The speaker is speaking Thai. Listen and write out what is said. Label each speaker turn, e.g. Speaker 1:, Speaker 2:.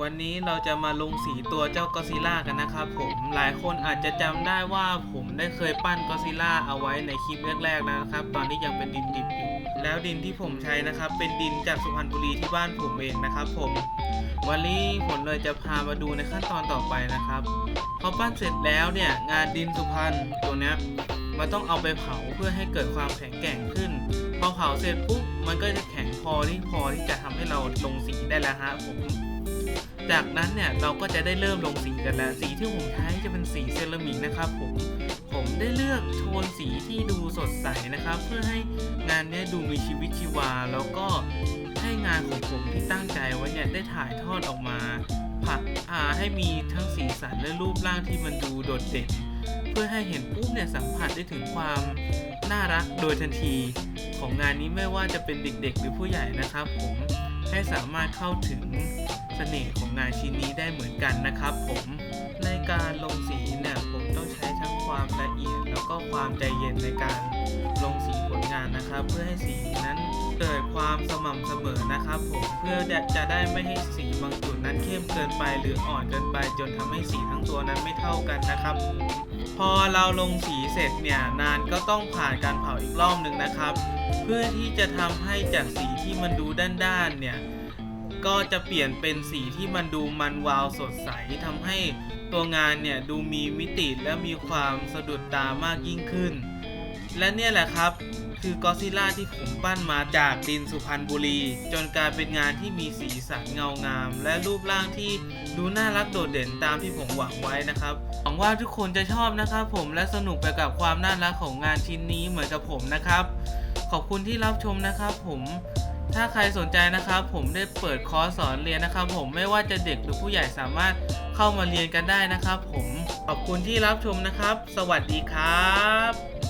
Speaker 1: วันนี้เราจะมาลงสีตัวเจ้ากอซิล่ากันนะครับผมหลายคนอาจจะจำได้ว่าผมได้เคยปั้นกอซิล่าเอาไว้ในคลิปแรกๆนะครับ ตอนนี้ยังเป็นดินดิบอยู่ แล้วดินที่ผมใช้นะครับ เป็นดินจากสุพรรณบุรีที่บ้านผมเองนะครับ ผม วันนี้ผมเลยจะพามาดูในขั้นตอนต่อไปนะครับพอปั้นเสร็จแล้วเนี่ยงานดินสุพรรณตัวเนี้ยมันต้องเอาไปเผาเพื่อให้เกิดความแข็งแกร่งขึ้นพอเผาเสร็จปุ๊บมันก็จะแข็งพอที่พอที่จะทำให้เราลงสีได้แล้วฮะผม จากนั้นเนี่ยเราก็จะได้เริ่มลงสีกันแล้วสีที่ผมใช้จะเป็นสีเซรามิกนะครับผมผมได้เลือกโทนสีที่ดูสดใสนะครับ เพื่อให้งานเนี้ยดูมีชีวิตชีวา แล้วก็ให้งานของผมที่ตั้งใจไว้เนี่ยได้ถ่ายทอดออกมาผัดอ่าให้มีทั้งสีสันและรูปร่างที่มันดูโดดเด่น เพื่อให้เห็นปุ๊บเนี่ยสัมผัสได้ถึงความน่ารักโดยทันที ของงานนี้ไม่ว่าจะเป็นเด็กๆ หรือผู้ใหญ่นะครับ ผมให้สามารถเข้าถึง เสน่ห์ของงานชิ้นนี้ได้เหมือนกันนะครับผมในการลงสีเนี่ยผมต้องใช้ทั้งความละเอียด แล้วก็ความใจเย็นในการลงสีผลงานนะครับ เพื่อให้สีนั้นเกิดความสม่ำเสมอนะครับผมเพื่อจะได้ไม่ให้สีบางจุดนั้นเข้มเกินไปหรืออ่อนเกินไป จนทำให้สีทั้งตัวนั้นไม่เท่ากันนะครับ พอเราลงสีเสร็จเนี่ยนานก็ต้องผ่านการเผาอีกรอบหนึ่งนะครับ เพื่อที่จะทำให้จากสีที่มันดูด้านๆเนี่ย ก็จะเปลี่ยนเป็นสีที่มันดูมันวาวสดใสทำให้ตัวงานเนี่ยดูมีมิติและมีความสะดุดตามากยิ่งขึ้น และเนี่ยแหละครับ คือกอซิล่าที่ผมปั้นมาจากดินสุพรรณบุรี จนกลายเป็นงานที่มีสีสันเงางาม และรูปร่างที่ดูน่ารักโดดเด่นตามที่ผมหวังไว้นะครับหวังว่าทุกคนจะชอบนะครับผมและสนุกไปกับความน่ารักของงานชิ้นนี้เหมือนกับผมนะครับ ขอบคุณที่รับชมนะครับผม ถ้าใครสนใจนะครับ ผมได้เปิดคอร์สสอนเรียนนะครับ ผมไม่ว่าจะเด็กหรือผู้ใหญ่สามารถเข้ามาเรียนกันได้นะครับ ผมขอบคุณที่รับชมนะครับ สวัสดีครับ